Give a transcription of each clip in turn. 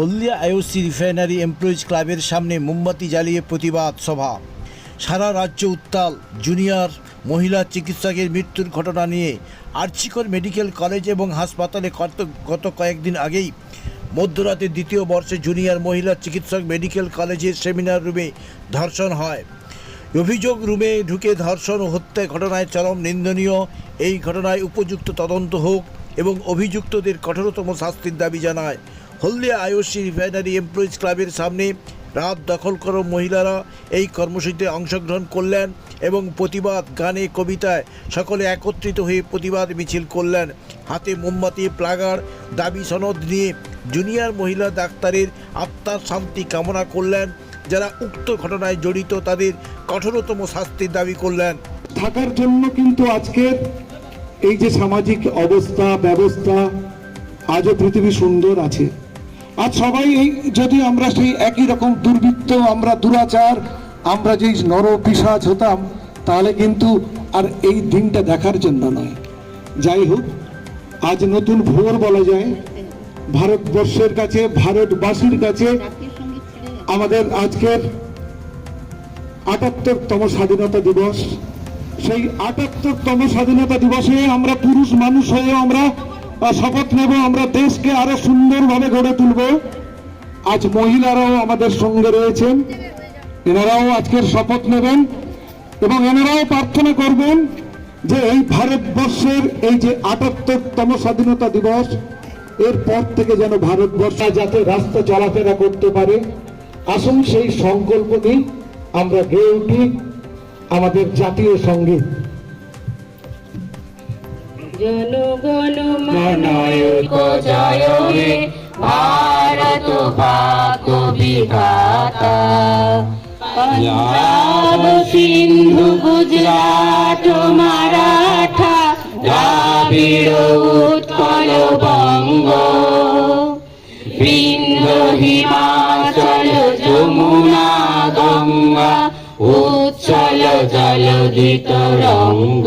হলদিয়া IOC refinery employees ক্লাবের সামনে মোমবাতি জ্বালিয়ে প্রতিবাদ সভা। সারা রাজ্য উত্তাল, জুনিয়র, মহিলা চিকিৎসকের মৃত্যুর ঘটনা নিয়ে আর্চিকর মেডিকেল কলেজ এবং হাসপাতালে গত কয়েকদিন আগেই মধ্যরাতে দ্বিতীয় বর্ষে জুনিয়র, মহিলা চিকিৎসক মেডিকেল কলেজের সেমিনার রুমে ধর্ষণ হয়। অভিযোগ রুমে ঢুকে ধর্ষণ ও হত্যা ঘটনায় চরম নিন্দনীয়। এই ঘটনায় উপযুক্ত তদন্ত হোক এবং অভিযুক্তদের কঠোরতম শাস্তির দাবি জানায় হলদিয়া আইওসি রিফাইনারি এমপ্লয়িজ ক্লাবের সামনে রাত দখল করো মহিলারা। এই কর্মসূচিতে অংশগ্রহণ করলেন এবং প্রতিবাদ গানে, কবিতায় সকলে একত্রিত হয়ে প্রতিবাদ মিছিল করলেন। হাতে মোমবাতি, প্লাগার, দাবি, সনদ নিয়ে জুনিয়র মহিলা ডাক্তারের আত্মার শান্তি কামনা করলেন। যারা উক্ত ঘটনায় জড়িত তাদের কঠোরতম শাস্তির দাবি করলেন। থাকার জন্য কিন্তু আজকের এই যে সামাজিক অবস্থা, ব্যবস্থা, আজও পৃথিবী সুন্দর আছে। আজ সবাই যদি আমরা সেই একই রকম দুর্বৃত্ত, আমরা দুরাচার, আমরা যেই নর পিসাজ হতাম, তাহলে কিন্তু আর এই দিনটা দেখার জন্য নয়। যাই হোক, আজ নতুন ভোর বলা যায়। ভারতবর্ষের কাছে, ভারতবাসীর কাছে আমাদের আজকের আটাত্তরতম স্বাধীনতা দিবস। সেই আটাত্তরতম স্বাধীনতা দিবসে আমরা পুরুষ মানুষ হয়ে আমরা শপথ নেব, আমরা দেশকে আরও সুন্দরভাবে গড়ে তুলব। আজ মহিলারাও আমাদের সঙ্গে রয়েছেন, এনারাও আজকের শপথ নেবেন এবং এনারাও প্রার্থনা করবেন যে এই ভারতবর্ষের এই যে আটাত্তরতম স্বাধীনতা দিবস এরপর থেকে যেন ভারতবর্ষ যাতে রাস্তা চলাফেরা করতে পারে। আসুন সেই সংকল্প নিই আমরা গেয়ে উঠি আমাদের জাতীয় সংগীত। জনগণ মনয়ক জয় হে ভারত ভাগ্য বিধাতা পঞ্জাব সিন্ধু গুজরাট মারাঠা দ্রাবিড় উৎকল বঙ্গ। বৃন্দ হিমাচল যমুনা গঙ্গা উচ্ছল জলদিত রঙ্গ।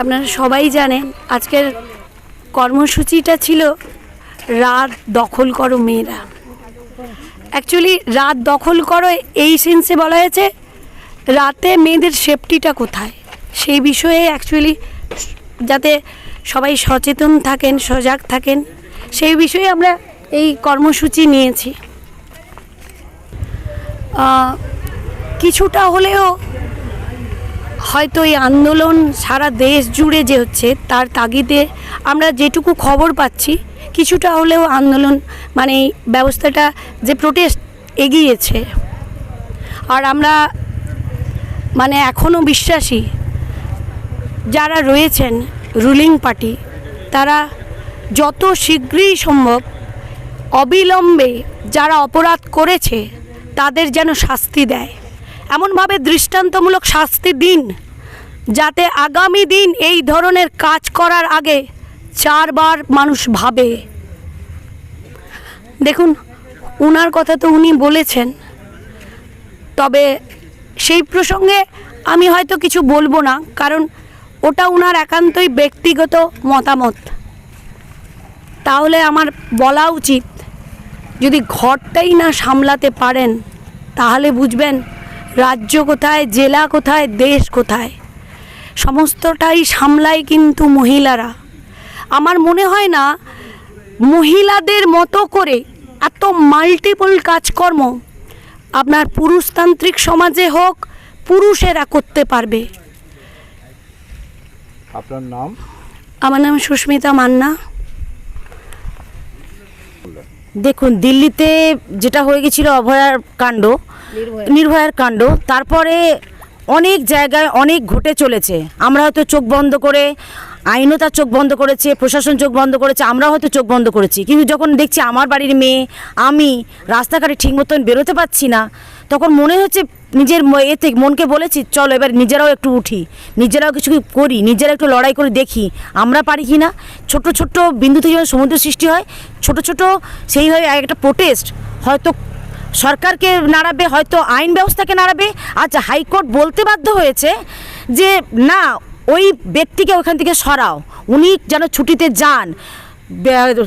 আপনারা সবাই জানেন, আজকের কর্মসূচিটা ছিল রাত দখল করো মেয়েরা। অ্যাকচুয়ালি রাত দখল করো, এই সেন্সে বলা হয়েছে, রাতে মেয়েদের সেফটিটা কোথায়? সেই বিষয়ে অ্যাকচুয়ালি যাতে সবাই সচেতন থাকেন, সজাগ থাকেন, সেই বিষয়ে আমরা এই কর্মসূচি নিয়েছি। কিছুটা হলেও হয়তো এই আন্দোলন সারা দেশ জুড়ে যে হচ্ছে, তার তাগিদে আমরা যেটুকু খবর পাচ্ছি, কিছুটা হলেও আন্দোলন মানে ব্যবস্থাটা যে প্রোটেস্ট এগিয়েছে। আর আমরা মানে এখনও বিশ্বাসী যারা রয়েছেন রুলিং পার্টি তারা যত শীঘ্রই সম্ভব অবিলম্বে যারা অপরাধ করেছে, তাদের যেন শাস্তি দেয়। এমনভাবে দৃষ্টান্তমূলক শাস্তি দিন, যাতে আগামী দিন এই ধরনের কাজ করার আগে চারবার মানুষ ভাবে। দেখুন, উনার কথা তো উনি বলেছেন। তবে সেই প্রসঙ্গে আমি হয়তো কিছু বলব না, কারণ ওটা ওনার একান্তই ব্যক্তিগত মতামত। তাহলে আমার বলা উচিত, যদি ঘরটাই না সামলাতে পারেন, তাহলে বুঝবেন রাজ্য কোথায়, জেলা কোথায়, দেশ কোথায়। সমস্তটাই সামলায় কিন্তু মহিলারা। আমার মনে হয় না, মহিলাদের মতো করে এত মাল্টিপল কাজকর্ম আপনার পুরুষতান্ত্রিক সমাজে হোক, পুরুষেরা করতে পারবে। আপনার নাম? আমার নাম সুস্মিতা মান্না। দেখুন দিল্লিতে যেটা হয়ে গেছিল অভয়ার কাণ্ড নির্ভয়ার। কাণ্ড তারপরে অনেক জায়গায় অনেক ঘটে চলেছে। আমরা হয়তো চোখ বন্ধ করে আইনও তার চোখ বন্ধ করেছে প্রশাসন চোখ বন্ধ করেছে আমরা হয়তো চোখ বন্ধ করেছি। কিন্তু যখন দেখছি আমার বাড়ির মেয়ে আমি রাস্তাঘাটে ঠিক মতন বেরোতে পারছি না তখন মনে হচ্ছে নিজের ম- এতে মনকে বলেছি, চলো এবার নিজেরাও একটু উঠি, নিজেরাও কিছু করি, নিজেরা একটু লড়াই করে দেখি, আমরা পারি কি না? ছোট ছোট বিন্দু থেকে সমুদ্র সৃষ্টি হয়, ছোট ছোট সেইভাবে একটা প্রোটেস্ট হয়তো সরকারকে নাড়াবে, হয়তো আইন ব্যবস্থাকে নাড়াবে। আচ্ছা হাইকোর্ট বলতে বাধ্য হয়েছে যে, না, ওই ব্যক্তিকে ওখান থেকে সরাও, উনি যেন ছুটিতে যান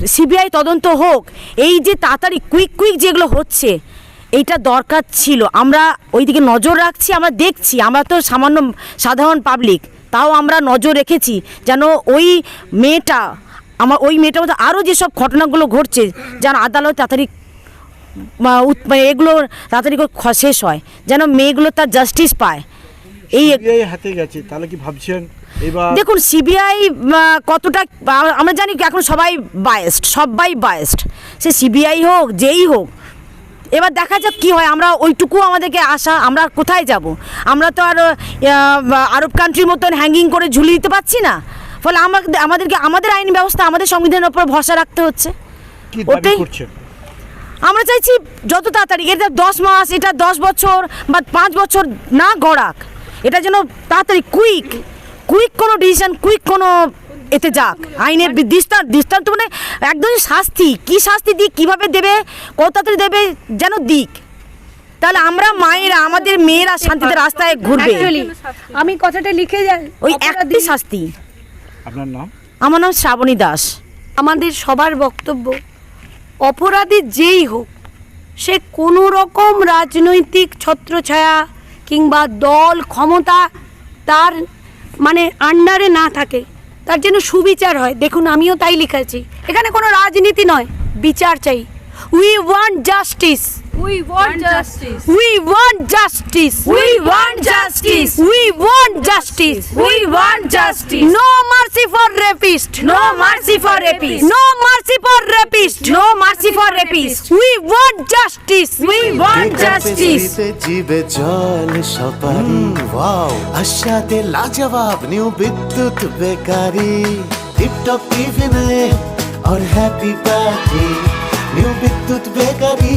সিবিআই তদন্ত হোক। এই যে তাড়াতাড়ি কুইক কুইক যেগুলো হচ্ছে এইটা দরকার ছিল। আমরা ওইদিকে নজর রাখছি আমরা দেখছি আমরা তো সামান্য সাধারণ পাবলিক তাও আমরা নজর রেখেছি যেন ওই মেয়েটা আমার ওই মেয়েটার মধ্যে আরও যেসব ঘটনাগুলো ঘটছে যেন আদালত তাড়াতাড়ি মানে এগুলো তাড়াতাড়ি করে শেষ হয় যেন মেয়েগুলো তার জাস্টিস পায়। এই হাতে গেছে তাহলে কি ভাবছেন? দেখুন সিবিআই কতটা আমরা জানি এখন সবাই বায়েস্ট সবাই বায়েস্ট সে সিবিআই হোক যেই হোক এবার দেখা যাক কি হয়। আমরা ওইটুকু আমাদেরকে আসা আমরা কোথায় যাব? আমরা তো আর আরব কান্ট্রির মতন হ্যাঙ্গিং করে ঝুলিয়ে দিতে পারছি না। ফলে আমাদের আমাদেরকে আমাদের আইন ব্যবস্থা আমাদের সংবিধানের উপর ভরসা রাখতে হচ্ছে। ওটাই- আমরা চাইছি যত তাড়াতাড়ি এটা দশ মাস এটা দশ বছর বা পাঁচ বছর না গড়াক। এটা যেন তাড়াতাড়ি কুইক কুইক কোনো ডিসিশন কুইক কোনো এতে যাক আইনের দৃষ্টান্ত দৃষ্টান্ত মানে একদমই শাস্তি। কি শাস্তি দিক কীভাবে দেবে কত দেবে যেন দিক। তাহলে আমরা মায়েরা আমাদের মেয়েরা শান্তিতে রাস্তায় ঘুরবে। আমি কথাটা লিখে যাই ওই একটি শাস্তি। আপনার নাম? আমার নাম শ্রাবণী দাস। আমাদের সবার বক্তব্য অপরাধী যেই হোক সে কোনো রকম রাজনৈতিক ছত্রছায়া কিংবা দল ক্ষমতা তার মানে আন্ডারে না থাকে। তার যেন সুবিচার হয়। দেখুন, আমিও তাই লিখেছি। এখানে কোনো রাজনীতি নয়, বিচার চাই। We want justice We want justice. We want justice We want justice. We want justice We want justice. No mercy for rapist No mercy for rapists. No mercy for rapist. No mercy for rapists. We want justice. We want justice. পেছরিতে জিবে জল সপারি wow আশাতে লাজবাব new Bidyut bakery tiptop টিফিনে और happy party New Bidyut Bakery